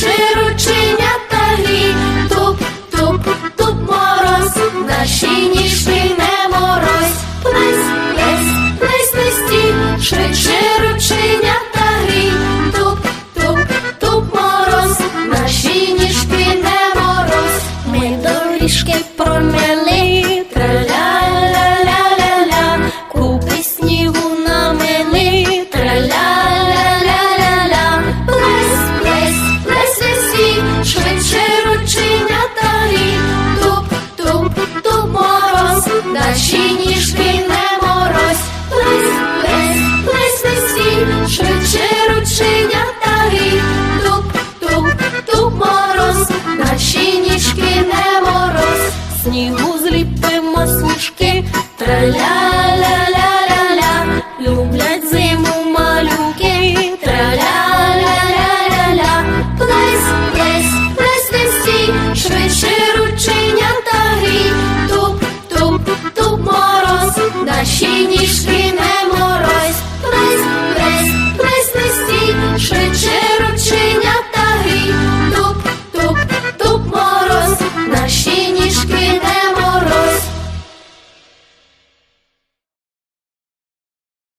Широчиня та туп, туп, туп мороз, наші ніжки не морозь, плись, плись, плись, плись, швидше. Ніжки не мороз. плес, плес, плесь лисі, швидше рученята грій. Туп, туп, туп мороз, наші ніжки не мороз. Снігу зліпимо сніжки, траля ніжки.